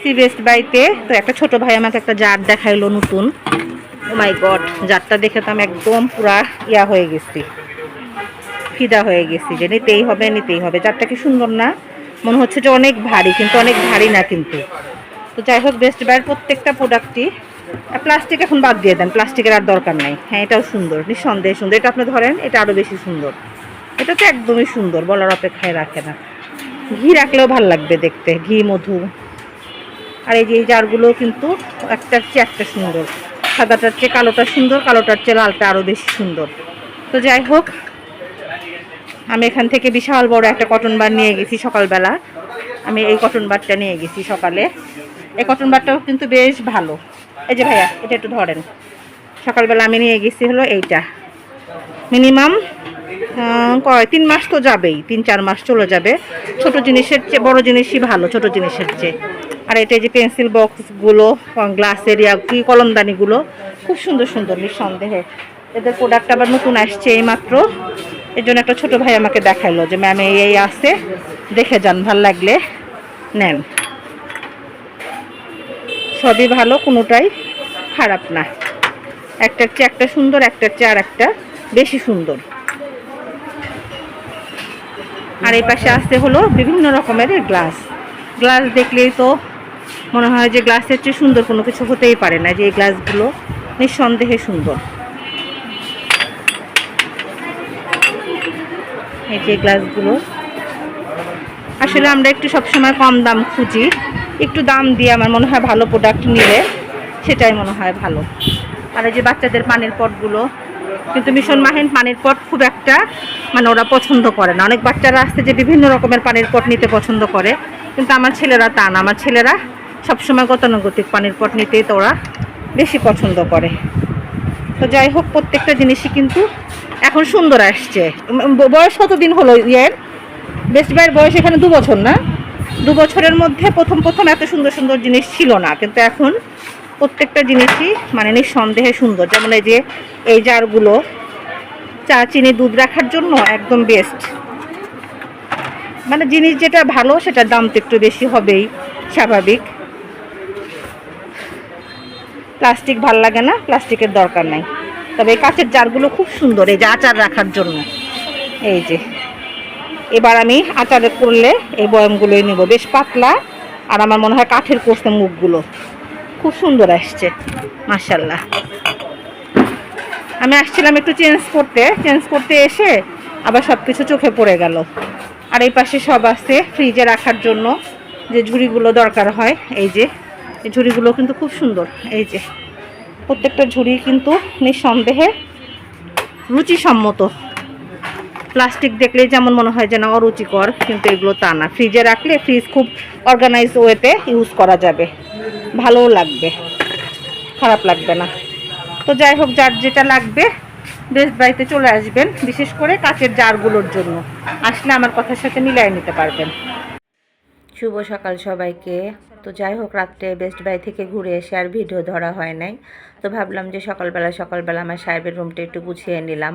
আসছি বেস্ট বাইতে তো একটা ছোট ভাই আমাকে একটা জার দেখাইলো নতুন। ও মাই গড জারটা দেখে তো আমি একদম পুরা ইয়া হয়ে গেছি। ফিদা হয়ে গেছি যে নিতেই হবে নিতেই হবে। জারটা কি সুন্দর না? মনে হচ্ছে যে অনেক ভারী, কিন্তু অনেক ভারী না কিন্তু। তো যাই হোক বেস্ট বাইয়ের প্রত্যেকটা প্রোডাক্টই প্লাস্টিক এখন বাদ দিয়ে দেন প্লাস্টিকের আর দরকার নাই। হ্যাঁ এটাও সুন্দর, নিঃসন্দেহে সুন্দর। এটা আপনি ধরেন, এটা আরও বেশি সুন্দর। এটা তো একদমই সুন্দর, বলার অপেক্ষায় রাখে না। ঘি রাখলেও ভালো লাগবে দেখতে, ঘি, মধু। আর এই যে এই জারগুলো কিন্তু একটার চেয়ে একটা সুন্দর। সাদাটার চেয়ে কালোটা সুন্দর, কালোটার চেয়ে লালটা আরও বেশি সুন্দর। তো যাই হোক, আমি এখান থেকে বিশাল বড় একটা কটন বার নিয়ে গেছি সকালবেলা। আমি এই কটন বারটা নিয়ে গেছি সকালে। এই কটন বারটাও কিন্তু বেশ ভালো। এই যে ভাইয়া, এটা একটু ধরেন। সকালবেলা আমি নিয়ে গেছি হলো এইটা। মিনিমাম কয়, তিন মাস তো যাবেই, তিন চার মাস চলে যাবে। ছোট জিনিসের চেয়ে, বড় জিনিসই ভালো, ছোট জিনিসের চেয়ে। আর এটা যে পেন্সিল বক্সগুলো গ্লাসের ইয়া কি কলমদানিগুলো খুব সুন্দর সুন্দর নিঃসন্দেহে। এদের প্রোডাক্ট আবার নতুন আসছে এই মাত্র। এর জন্য একটা ছোট ভাই আমাকে দেখাইলো যে ম্যাম এই এই আছে। দেখে যান, ভালো লাগলে নেন। সবই ভালো, কোনোটাই খারাপ না। একটার চেয়ে একটা সুন্দর একটার চেয়ে আর একটা বেশি সুন্দর। আর এই পাশে আসতে হলো বিভিন্ন রকমের গ্লাস গ্লাস দেখলেই তো মনে হয় যে গ্লাসের চেয়ে সুন্দর কোনো কিছু হতেই পারে না, যে এই গ্লাসগুলো নিঃসন্দেহে সুন্দর। এই যে গ্লাসগুলো। আসলে আমরা একটু সবসময় কম দাম খুঁজি, একটু দাম দিয়ে আমার মনে হয় ভালো প্রোডাক্ট নিলে সেটাই মনে হয় ভালো। আর এই যে বাচ্চাদের পানির পটগুলো, কিন্তু মিশন মাহিন পানির পট খুব একটা মানে ওরা পছন্দ করে না। অনেক বাচ্চারা আসতে যে বিভিন্ন রকমের পানির পট নিতে পছন্দ করে, কিন্তু আমার ছেলেরা তা না। আমার ছেলেরা সবসময় গতানুগতিক পানির পট নিতেই তো ওরা বেশি পছন্দ করে। তো যাই হোক, প্রত্যেকটা জিনিসই কিন্তু এখন সুন্দর আসছে। বয়স কতদিন হলো ইয়ের? বেস্ট বাইয়ের বয়স এখানে দু বছর না? দু বছরের মধ্যে প্রথম প্রথম এত সুন্দর সুন্দর জিনিস ছিল না, কিন্তু এখন প্রত্যেকটা জিনিসই মানে নিঃসন্দেহে সুন্দর। যেমন এই যে এই জারগুলো, চা, চিনি, দুধ রাখার জন্য একদম বেস্ট মানে জিনিস যেটা ভালো, সেটার দাম তো একটু বেশি হবেই, স্বাভাবিক। প্লাস্টিক ভালো লাগে না, প্লাস্টিকের দরকার নাই। তবে এই কাঁচের জারগুলো খুব সুন্দর, এই যে আচার রাখার জন্য। এই যে। এবার আমি আচারে করলে এই বয়মগুলোই নিব। বেশ পাতলা, আর আমার মনে হয় কাঠের করছে মুখগুলো খুব সুন্দর আসছে মার্শাল্লাহ আমি আসছিলাম একটু চেঞ্জ করতে চেঞ্জ করতে এসে আবার সব কিছু চোখে পড়ে গেল। আর এই পাশে সব আছে ফ্রিজে রাখার জন্য যে ঝুড়িগুলো দরকার হয়, এই যে। এই ঝুড়িগুলো কিন্তু খুব সুন্দর, এই যে। প্রত্যেকটা ঝুড়ি কিন্তু নিঃসন্দেহে রুচিসম্মত। প্লাস্টিক দেখলেই যেমন মনে হয় যে না, অরুচিকর, কিন্তু এগুলো তা না। ফ্রিজে রাখলে ফ্রিজ খুব অর্গানাইজ ওয়েতে ইউজ করা যাবে। ভালোও লাগবে। খারাপ লাগবে না। তো যাই হোক, যার যেটা লাগবে বেস্ট বাড়িতে চলে আসবেন, বিশেষ করে কাচের জারগুলোর জন্য। আসলে আমার কথার সাথে মিলাই নিতে পারবেন। শুভ সকাল সবাইকে। তো যাই হোক, রাত্রে বেস্ট বাই থেকে ঘুরে এসে আর ভিডিও ধরা হয় নাই। তো ভাবলাম যে সকালবেলা সকালবেলা আমার সাহেবের রুমটা একটু গুছিয়ে নিলাম।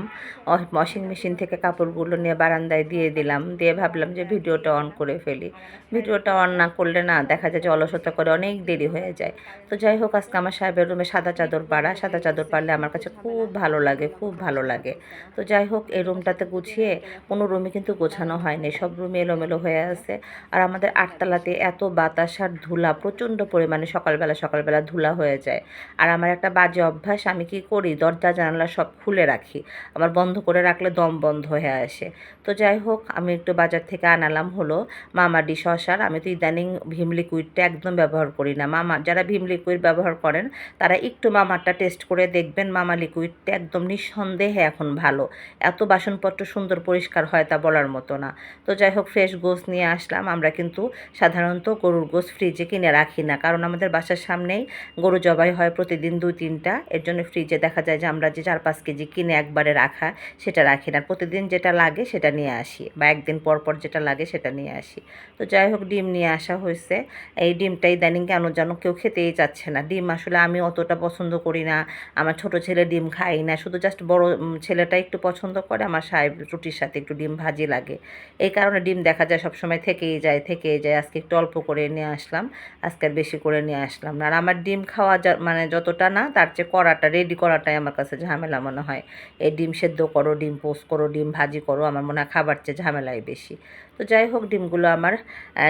ওয়াশিং মেশিন থেকে কাপড়গুলো নিয়ে বারান্দায় দিয়ে দিলাম। দিয়ে ভাবলাম যে ভিডিওটা অন করে ফেলি। ভিডিওটা অন না করলে না দেখা যায় যে অলসতা করে অনেক দেরি হয়ে যায়। তো যাই হোক, আজকে আমার সাহেবের রুমে সাদা চাদর পাড়া। সাদা চাদর পারলে আমার কাছে খুব ভালো লাগে, খুব ভালো লাগে। তো যাই হোক, এই রুমটাতে গুছিয়ে কোনো রুমে কিন্তু গোছানো হয়নি। সব রুমে এলোমেলো হয়ে আছে। আর আমাদের আটতলাতে এত বাতাস আর ধুলা প্রচণ্ড পরিমাণে সকালবেলা সকালবেলা ধুলা হয়ে যায়। আর আমার একটা বাজে অভ্যাস, আমি কি করি? দরজা, জানালা সব খুলে রাখি। আমার বন্ধ করে রাখলে দম বন্ধ হয়ে আসে। তো যাই হোক, আমি একটু বাজার থেকে আনালাম হলো মামা ডি ডিশওয়াশার আমি তো ইদানিং ভীম লিকুইডটা একদম ব্যবহার করি না। মামা, যারা ভীম লিকুইড ব্যবহার করেন, তারা একটু মামারটা টেস্ট করে দেখবেন মামা লিকুইডটা একদম নিঃসন্দেহে এখন ভালো। এত বাসনপত্র সুন্দর পরিষ্কার হয় তা বলার মতো না। তো যাই হোক, ফ্রেশ গোস নিয়ে আসলাম। আমরা কিন্তু সাধারণত গরুর গোস ফ্রিজে কিনে রাখি না। কারণ আমাদের বাসার সামনেই গরু জবাই হয় প্রতিদিন দুই, তিনটা। এর জন্য ফ্রিজে দেখা যায় যে আমরা যে চার, পাঁচ কেজি কিনে একবারে রাখা, সেটা রাখি না। প্রতিদিন যেটা লাগে সেটা নিয়ে আসি বা একদিন পর পর যেটা লাগে সেটা নিয়ে আসি। তো যাই হোক, ডিম নিয়ে আসা হয়েছে। এই ডিমটা ইদানিং কেন যেন কেউ খেতেই চাচ্ছে না। ডিম আসলে আমি অতটা পছন্দ করি না। আমার ছোট ছেলে ডিম খাই না। শুধু জাস্ট বড় ছেলেটা একটু পছন্দ করে, আমার সাহেব রুটির সাথে একটু ডিম ভাজি লাগে। এই কারণে ডিম দেখা যায় সবসময় থেকেই যায় থেকেই যায়। আজকে একটু অল্প করে নিয়ে আসলাম। আজকে বেশি করে নিয়ে আসলাম না। আর আমার ডিম খাওয়া মানে যতটা না, তার চেয়ে করাটা রেডি করাটাই আমার কাছে ঝামেলা মনে হয়। এই ডিম সেদ্ধ করো, ডিম পোস্ট করো, ডিম ভাজি করো, আমার মনে হয় খাবার চেয়ে ঝামেলাই বেশি। তো যাই হোক, ডিমগুলো আমার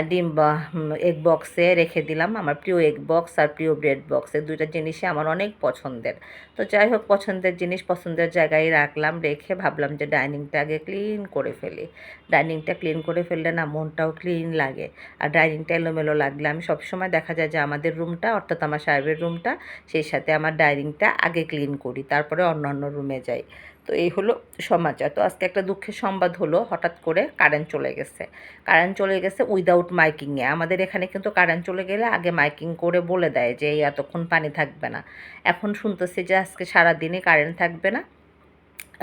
ডিম এগ বক্সে রেখে দিলাম। আমার প্রিয় এগ বক্স আর প্রিয় ব্রেড বক্সে দুইটা জিনিসই আমার অনেক পছন্দের। তো যাই হোক, পছন্দের জিনিস পছন্দের জায়গায় রাখলাম, রেখে ভাবলাম যে ডাইনিংটা আগে ক্লিন করে ফেলি। ডাইনিংটা ক্লিন করে ফেললে না মনটাও ক্লিন লাগে। আর ডাইনিংটা এলোমেলো লাগলে আমি সবসময় দেখা যায় যে আমাদের রুমটা, অর্থাৎ আমার সাহেবের রুমটা, সেই সাথে আমার ডাইনিংটা আগে ক্লিন করি, তারপরে অন্য অন্য রুমে যাই। তো এই হলো সমাচার। তো আজকে একটা দুঃখের সংবাদ হলো, হঠাৎ করে কারেন্ট চলে গেছে। কারেন্ট চলে গেছে উইদাউট মাইকিংয়ে আমাদের এখানে কিন্তু কারেন্ট চলে গেলে আগে মাইকিং করে বলে দেয় যে এতক্ষণ পানি থাকবে না। এখন শুনতেছি যে, আজকে সারাদিনই কারেন্ট থাকবে না।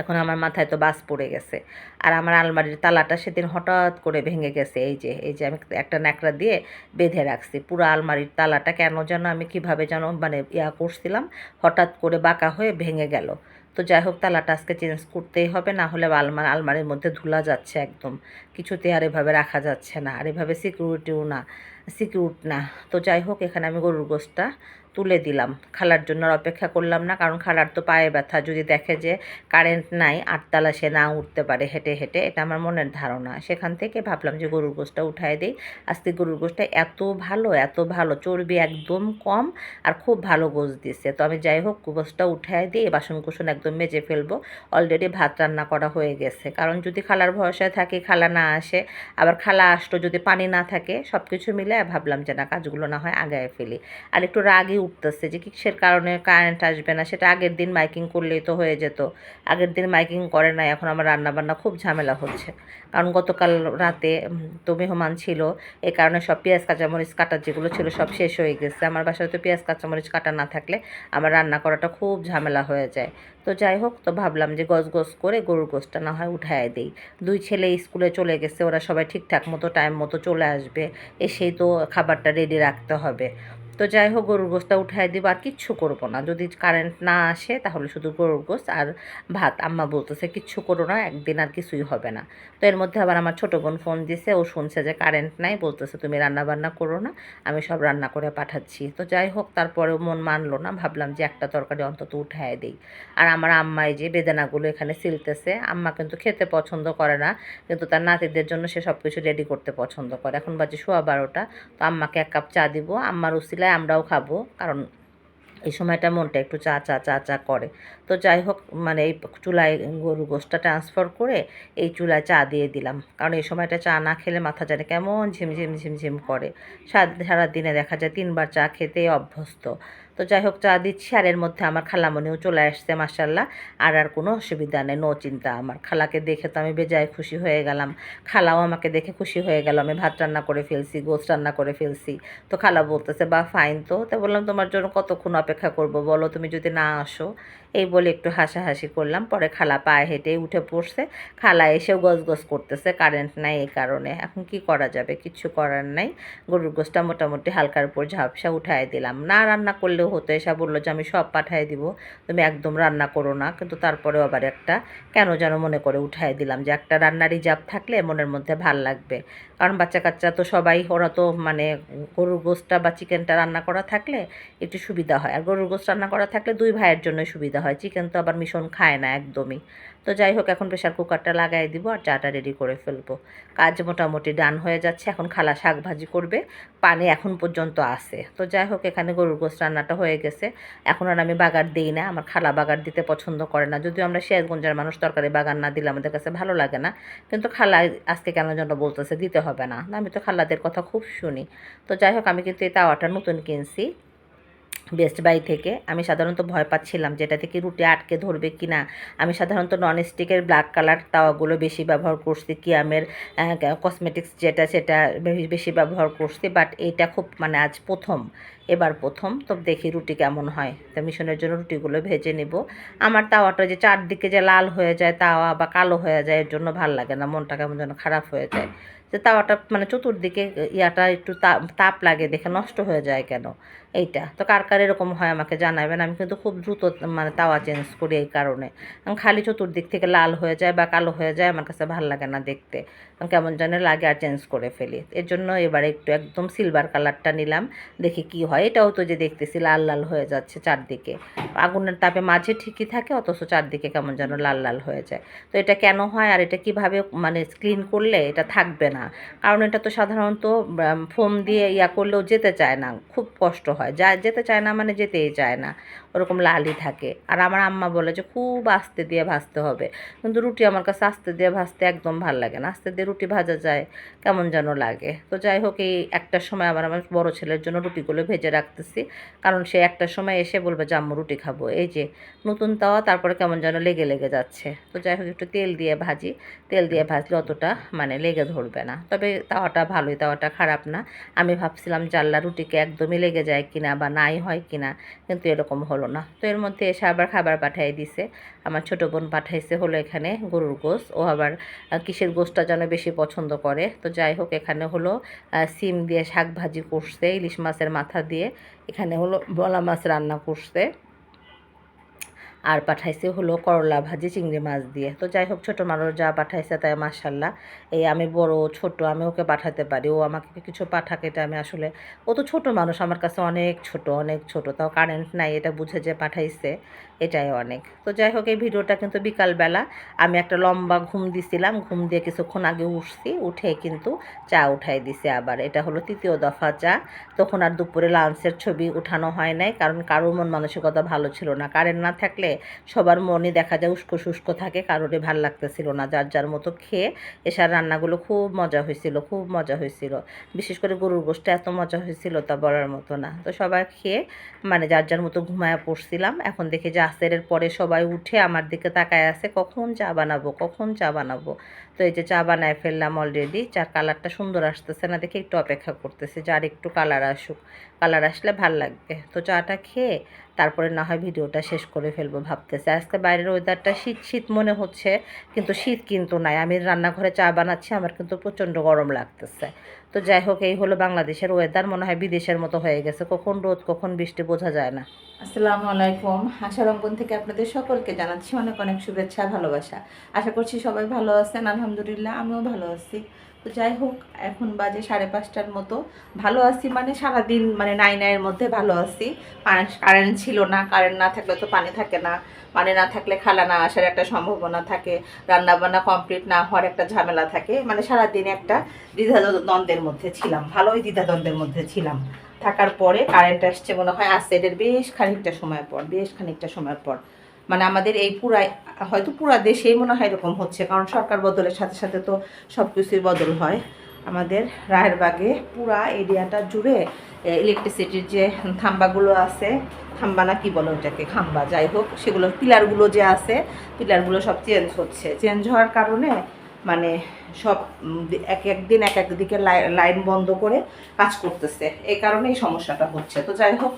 এখন আমার মাথায় তো বাস পড়ে গেছে। আর আমার আলমারির তালাটা সেদিন হঠাৎ করে ভেঙে গেছে। এই যে এই যে আমি একটা ন্যাকড়া দিয়ে বেঁধে রাখছি। পুরো আলমারির তালাটা কেন যেন আমি কীভাবে যেন মানে ইয়া করছিলাম, হঠাৎ করে বাঁকা হয়ে ভেঙে গেল। তো যাই হোক, তালাটা আজকে চেঞ্জ করতেই হবে, না হলে আলমার আলমারির মধ্যে ধুলা যাচ্ছে একদম। কিছুতে আর এভাবে রাখা যাচ্ছে না, আর এভাবে সিকিউরিটিও না সিকিউর না। তো যাই হোক, এখানে আমি গরুর গোশটা তুলে দিলাম। খালার জন্য আর অপেক্ষা করলাম না, কারণ খালার তো পায়ে ব্যথা। যদি দেখে যে কারেন্ট নাই, আটতলা সে না উঠতে পারে হেঁটে হেঁটে, এটা আমার মনের ধারণা। সেখান থেকে ভাবলাম যে গরুর গোশটা উঠায় দিই। আজকে গরুর গোশটা এত ভালো এত ভালো, চর্বি একদম কম আর খুব ভালো গোশ দিছে। তো আমি যাই হোক গোশটা উঠায় দিই বাসন কুসন একদম মেজে ফেলব। অলরেডি ভাত রান্না করা হয়ে গেছে। কারণ যদি খালার ভরসায় থাকি, খালা না আসে। আবার খালা আসলো, যদি পানি না থাকে সব কিছু মিলে ভাবলাম যে, না, কাজগুলো না হয় আগায় ফেলি। আর একটু রাগই উঠতেছে যে কিসের কারণে কারেন্ট আসবে না? সেটা আগের দিন মাইকিং করলেই তো হয়ে যেত। আগের দিন মাইকিং করে না এখন আমার রান্না বান্না খুব ঝামেলা হচ্ছে। কারণ গতকাল রাতে তো মেহমান ছিল এই কারণে সব পেঁয়াজ, কাঁচামরিচ কাটার যেগুলো ছিল সব শেষ হয়ে গেছে। আমার বাসায় তো পেঁয়াজ, কাঁচামরিচ কাটা না থাকলে আমার রান্না করাটা খুব ঝামেলা হয়ে যায়। তো যাই হোক, তো ভাবলাম যে গজ গজ করে গরুর গোশটা না হয় উঠায় দিই। দুই ছেলে স্কুলে চলে গেছে, ওরা সবাই ঠিকঠাক মতো টাইম মতো চলে আসবে, এসেই তো খাবারটা রেডি রাখতে হবে। তো যাই হোক গরুর গোশটা উঠায় দিব আর কিচ্ছু করব না। যদি কারেন্ট না আসে, তাহলে শুধু গরুর গোশ আর ভাত। আম্মা বলতেছে, কিচ্ছু করো না, একদিন আর কিছুই হবে না। তো এর মধ্যে আবার আমার ছোটো বোন ফোন দিছে, ও শুনছে যে কারেন্ট নাই, বলতেছে, তুমি রান্না বান্না করো না, আমি সব রান্না করে পাঠাচ্ছি। তো যাই হোক তারপরেও মন মানলো না, ভাবলাম যে একটা তরকারি অন্তত উঠায় দিই। আর আমার আম্মা এই যে বেদানাগুলো এখানে সিলতেছে, আম্মা কিন্তু খেতে পছন্দ করে না, কিন্তু তার নাতিদের জন্য সে সব কিছু রেডি করতে পছন্দ করে। এখন বাজে সোয়া বারোটা, তো আম্মাকে এক কাপ চা দিব। আম্মার আমরাও খাব, কারণ এই সময়টা মনটা একটু চা চা চা চা করে। তো যাই হোক মানে এই চুলায় গরু গোশটা ট্রান্সফার করে এই চুলায় চা দিয়ে দিলাম। কারণ এই সময়টা চা না খেলে মাথা জানে কেমন ঝিমঝিম ঝিমঝিম করে। সারা সারাদিনে দেখা যায় তিনবার চা খেতে অভ্যস্ত। তো যাই হোক, চা দিচ্ছি। আর এর মধ্যে আমার খালামণিও চলে আসছে মাসাল্লাহ আর আর কোনো অসুবিধা নেই নো চিন্তা। আমার খালাকে দেখে তো আমি বেজায় খুশি হয়ে গেলাম। খালাও আমাকে দেখে খুশি হয়ে গেল, আমি ভাত রান্না করে ফেলছি গোস রান্না করে ফেলছি। তো খালা বলতেছে বা ফাইন তো। তো বললাম, তোমার জন্য কতক্ষণ অপেক্ষা করব? বলো তুমি যদি না আসো। এই বলে একটু হাসাহাসি করলাম। পরে খালা পায়ে হেঁটে উঠে পড়ছে। খালা এসেও গজগজ করতেছে কারেন্ট নাই এই কারণে। এখন কি করা যাবে? কিছু করার নাই। গরুর গোসটা মোটামুটি হালকার উপর ঝাপসা উঠায় দিলাম। না রান্না করলেও হতো এসে বলল যে, আমি সব পাঠিয়ে দিব, তুমি একদম রান্না করো না। কিন্তু তারপরেও আবার একটা কেন যেন মনে করে উঠাই দিলাম যে, একটা রান্নার রিজার্ভ থাকলে মনের মধ্যে ভালো লাগবে। কারণ বাচ্চা কাচ্চা তো সবাই, ওরা তো মানে গরুর গোস্তটা বা চিকেনটা রান্না করা থাকলে একটু সুবিধা হয়। আর গরুর গোস্ত রান্না করা থাকলে দুই ভাইয়ের জন্য সুবিধা হয়। চিকেন তো আবার মিশন খায় না একদমই। তো যাই হোক, এখন প্রেশার কুকারটা লাগাই দিব আর চাটা রেডি করে ফেলব। কাজ মোটামুটি ডান হয়ে যাচ্ছে, এখন খালা শাক ভাজি করবে, পানি এখন পর্যন্ত আছে। তো যাই হোক, এখানে গরুর গোস রান্নাটা হয়ে গেছে। এখন আর আমি বাগার দিই না, আমার খালা বাগার দিতে পছন্দ করে না। যদিও আমরা সিরাজগঞ্জের মানুষ, তরকারি বাগান না দিলে আমাদের কাছে ভালো লাগে না। কিন্তু খালা আজকে কেন যেন বলতেছে, দিতে হবে না। আমি তো খালাদের কথা খুব শুনি। তো যাই হোক, আমি কিন্তু এই তাওয়াটা নতুন কিনছি। বেস্ট বাই থেকে, আমি সাধারণত ভয় পাচ্ছিলাম যেটা থেকে রুটি আটকে ধরবে কি না আমি সাধারণত ননস্টিকের ব্ল্যাক কালার তাওয়াগুলো বেশি ব্যবহার করছি, কিয়ামের কসমেটিক্স যেটা সেটা বেশি ব্যবহার করছি বাট এইটা খুব মানে আজ প্রথম। এবার প্রথম, তো দেখি রুটি কেমন হয়। তো মিশনের জন্য রুটিগুলো ভেজে নিব। আমার তাওয়াটা যে চারদিকে যে লাল হয়ে যায়, তাওয়া বা কালো হয়ে যায়, এর জন্য ভালো লাগে না। মনটা কেমন যেন খারাপ হয়ে যায়। যে তাওয়াটা মানে চতুর্দিকে ইয়াটা একটু তাপ লাগে দেখে নষ্ট হয়ে যায় কেন? এইটা। তো কার কার এরকম হয় আমাকে জানাবেন। আমি কিন্তু খুব দ্রুত মানে তাওয়া চেঞ্জ করি এই কারণে। খালি চতুর্দিক থেকে লাল হয়ে যায় বা কালো হয়ে যায় আমার কাছে ভালো লাগে না দেখতে। কেমন যেন লাগে আর চেঞ্জ করে ফেলি। এর জন্য এবারে একটু একদম সিলভার কালারটা নিলাম, দেখি কি হয়। এটাও তো যে দেখতেছি লাল লাল হয়ে যাচ্ছে চারদিকে। আগুনের তাপে মাঝে ঠিকই থাকে, অথচ চারদিকে কেমন যেন লাল লাল হয়ে যায়। তো এটা কেন হয় আর এটা কীভাবে মানে ক্লিন করলে এটা থাকবে না? কারণ এটা তো সাধারণত ফোম দিয়ে ইয়া করলেও যেতে চায় না। খুব কষ্ট হয়। যা, যেতে চায় না মানে যেতেই চায় না। ওরকম লালই থাকে। আর আমার আম্মা বলে যে, খুব আস্তে দিয়ে ভাজতে হবে। কিন্তু রুটি আমার কাছে আস্তে দিয়ে ভাজতে একদম ভালো লাগে না। আস্তে দিয়ে রুটি ভাজা যায়, কেমন যেন লাগে। তো যাই হোক, এই একটার সময় আবার আমার বড় ছেলের জন্য রুটিগুলো ভেজে রাখতেছি। কারণ সে একটার সময় এসে বলবে যে, আম্মু, রুটি খাব। এই যে, নতুন তাওয়া, তারপরে কেমন যেন লেগে লেগে যাচ্ছে। তো যাই হোক, একটু তেল দিয়ে ভাজি। তেল দিয়ে ভাজলে অতটা মানে লেগে ধরবে না। তবে তাওয়াটা ভালোই, তাওয়াটা খারাপ না। আমি ভাবছিলাম জাল্লা রুটিকে একদমই লেগে যায় কিনা বা নাই হয় কিনা, কিন্তু এরকম হলো না। তো এর মধ্যে এসে আবার খাবার পাঠিয়ে দিছে। আমার ছোটো বোন পাঠাইছে হলো এখানে গরুর গোস ও আবার কিসের গোসটা যেন বেশি পছন্দ করে। তো যাই হোক, এখানে হলো সিম দিয়ে শাক ভাজি করছে, ইলিশ মাছের মাথা দিয়ে। এখানে হলো বলা মাছ রান্না করছে। আর পাঠাইছে হলো করলা ভাজি, চিংড়ি মাছ দিয়ে। তো যাই হোক, ছোটো মানুষ যা পাঠাইছে তাই মাসাল্লাহ এই আমি বড়, ছোট, আমি ওকে পাঠাতে পারি। ও আমাকে কিছু পাঠাকে, এটা আমি আসলে, ও তো ছোটো মানুষ, আমার কাছে অনেক ছোট অনেক ছোট, তাও কারেন্ট নাই, এটা বুঝে যে পাঠাইছে। এটাই অনেক। তো যাই হোক, এই ভিডিওটা কিন্তু বিকালবেলা। আমি একটা লম্বা ঘুম দিছিলাম, ঘুম দিয়ে কিছুক্ষণ আগে উঠছি, উঠে কিন্তু চা উঠাই দিছে আবার। এটা হলো তৃতীয় দফা চা। তখন আর দুপুরে লাঞ্চের ছবি উঠানো হয় নাই, কারণ কারোর মন মানসিকতা ভালো ছিল না। কারেন্ট না থাকলে সবার মনে দেখা যায় উস্কো শুষ্ক থাকে, কারোরই ভালো লাগতেছিল না। যার যার মতো খেয়ে এসার রান্নাগুলো খুব মজা হয়েছিল, খুব মজা হয়েছিল। বিশেষ করে গরুর গোষ্ঠটা এত মজা হয়েছিল তা বলার মতো না। তো সবাই খেয়ে মানে যার যার মতো ঘুমায় পড়ছিলাম, এখন দেখে যে আসেরের পরে সবাই উঠে আমার দিকে তাকায় আছে, কখন চা বানাবো? কখন চা বানাবো? তো এই যে চা বানায় ফেললাম অলরেডি চার কালারটা সুন্দর আসতেছে না দেখে একটু অপেক্ষা করতেছি যার একটু কালার আসুক। কালার আসলে ভালো লাগবে। তো চাটা খেয়ে তারপরে না হয় ভিডিওটা শেষ করে ফেলব ভাবতেছে। আজকে বাইরের ওয়েদারটা শীত শীত মনে হচ্ছে, কিন্তু শীত কিন্তু নাই। আমি রান্নাঘরে চা বানাচ্ছি, আমার কিন্তু প্রচণ্ড গরম লাগতেছে। তো যাই হোক, এই হলো বাংলাদেশের ওয়েদার মনে হয় বিদেশের মতো হয়ে গেছে। কখন রোদ, কখন বৃষ্টি বোঝা যায় না। আসসালামু আলাইকুম। আশা রঙ্গন থেকে আপনাদের সকলকে জানাচ্ছি অনেক অনেক শুভেচ্ছা, ভালোবাসা। আশা করছি সবাই ভালো আছেন, আলহামদুলিল্লাহ, আমিও ভালো আছি। তো যাই হোক, এখন বাজে সাড়ে পাঁচটার মতো। ভালো আছি মানে সারাদিন মানে নাই নাইয়ের মধ্যে ভালো আছি। কারেন্ট ছিল না কারেন্ট না থাকলে তো পানি থাকে না। পানি না থাকলে খালা না আসার একটা সম্ভাবনা থাকে। রান্না বান্না কমপ্লিট না হওয়ার একটা ঝামেলা থাকে। মানে সারাদিন একটা দ্বিধা দ্বন্দ্বের মধ্যে ছিলাম। ভালোই দ্বিধা দ্বন্দ্বের মধ্যে ছিলাম। থাকার পরে কারেন্ট আসছে মনে হয় আসেটের বেশ খানিকটা সময় পর, বেশ খানিকটা সময় পর। মানে আমাদের এই পুরা, হয়তো পুরা দেশেই মনে হয় এরকম হচ্ছে, কারণ সরকার বদলের সাথে সাথে তো সব কিছুই বদল হয়। আমাদের রায়েরবাগে পুরা এরিয়াটা জুড়ে ইলেকট্রিসিটির যে থাম্বাগুলো আছে, থাম্বা না কি বলো ওটাকে খাম্বা, যাই হোক, সেগুলো, পিলারগুলো যে আছে, পিলারগুলো সব চেঞ্জ হচ্ছে। চেঞ্জ হওয়ার কারণে মানে সব এক এক দিন এক এক দিকে লাই- লাইন বন্ধ করে কাজ করতেছে। এই কারণে এই সমস্যাটা হচ্ছে। তো যাই হোক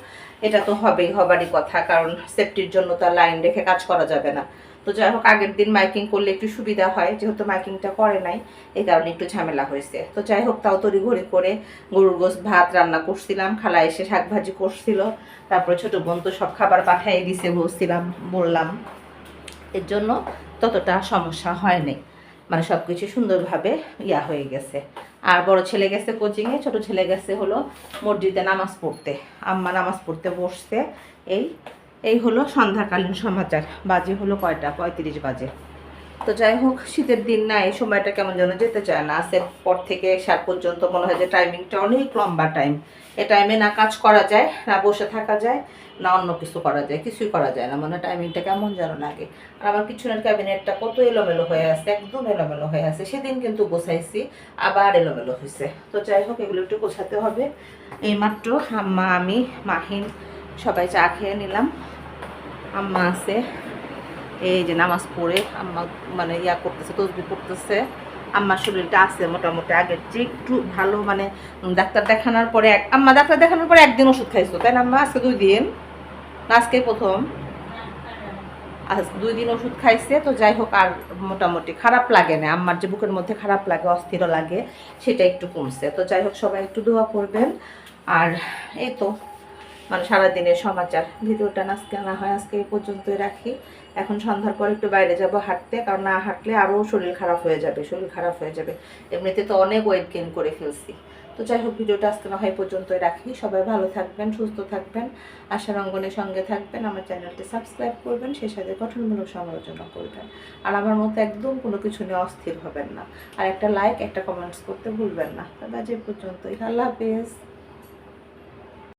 এটা তো হবেই, হবারই কথা, কারণ সেফটির জন্য তো লাইন রেখে কাজ করা যাবে না। তো যাই হোক, আগের দিন মাইকিং করলে একটু সুবিধা হয়, যেহেতু মাইকিংটা করে নাই, এই কারণে একটু ঝামেলা হয়েছে। তো যাই হোক, তাও তড়িঘড়ি করে গরুর গোস ভাত রান্না করছিলাম খালা এসে শাক ভাজি করছিল, তারপরে ছোটো বোন তো সব খাবার পাঠিয়ে দিছে বলছিলাম, বললাম, এর জন্য ততটা সমস্যা হয়নি মানে সব কিছু সুন্দরভাবে ইয়া হয়ে গেছে। আর বড় ছেলে গেছে কোচিংয়ে ছোট ছেলে গেছে হলো মসজিদে নামাজ পড়তে। আম্মা নামাজ পড়তে বসছে। এই এই হলো সন্ধ্যাকালীন সমাচার। বাজে হলো কয়টা? পঁয়ত্রিশ বাজে। তো যাই হোক, শীতের দিন না, এই সময়টা কেমন যেন যেতে চায় না। আসের পর থেকে সার পর্যন্ত মনে হয় যে টাইমিংটা অনেক লম্বা টাইম এ টাইমে না কাজ করা যায়, না বসে থাকা যায়, না অন্য কিছু করা যায়, কিছুই করা যায় না। মানে টাইমিংটা কেমন যেন লাগে। আর আমার পিছনের ক্যাবিনেটটা কত এলোমেলো হয়ে আছে, একদম এলোমেলো হয়ে আছে। সেদিন কিন্তু গোছাইছি, আবার এলোমেলো হয়েছে তো যাই হোক, এগুলো একটু গোছাতে হবে। এইমাত্র আম্মা, আমি, মাহিন সবাই চা খেয়ে নিলাম। আম্মা আছে এই যে নামাজ পড়ে আম্মা মানে ইয়া করতেছে, তসবি করতেছে। আম্মার শরীরটা আছে মোটামুটি আগের যে একটু ভালো মানে ডাক্তার দেখানোর পরে এক আম্মা ডাক্তার দেখানোর পরে একদিন ওষুধ খাইছো, তাই না আম্মা? আজকে দুই দিন। আজকে প্রথম। আজ দুই দিন ওষুধ খাইছে, তো যাই হোক আর মোটামুটি খারাপ লাগে না। আমার যে বুকের মধ্যে খারাপ লাগে অস্থির লাগে, সেটা একটু কমছে। তো যাই হোক, সবাই একটু দোয়া করবেন। আর এই তো। মানে সারাদিনের সমাচার। ভিডিওটা আজকে না হয়, আজকে এই পর্যন্তই রাখি। এখন সন্ধ্যার পর একটু বাইরে যাব হাঁটতে, কারণ না হাঁটলে আরও শরীর খারাপ হয়ে যাবে, শরীর খারাপ হয়ে যাবে। এমনিতে তো অনেক ওয়েট গেইন করে ফেলছি। তো যাই হোক, ভিডিওটা আজকে না হয় পর্যন্তই রাখি। সবাই ভালো থাকবেন, সুস্থ থাকবেন আশার অঙ্গনের সঙ্গে থাকবেন। আমার চ্যানেলটি সাবস্ক্রাইব করবেন, সেই সাথে গঠনমূলক সমালোচনা করবেন। আর আমার মতো একদম কোনো কিছু নিয়ে অস্থির হবেন না। আর একটা লাইক একটা কমেন্টস করতে ভুলবেন না। তবে আজ এই পর্যন্তই। আল্লাহ হাফেজ।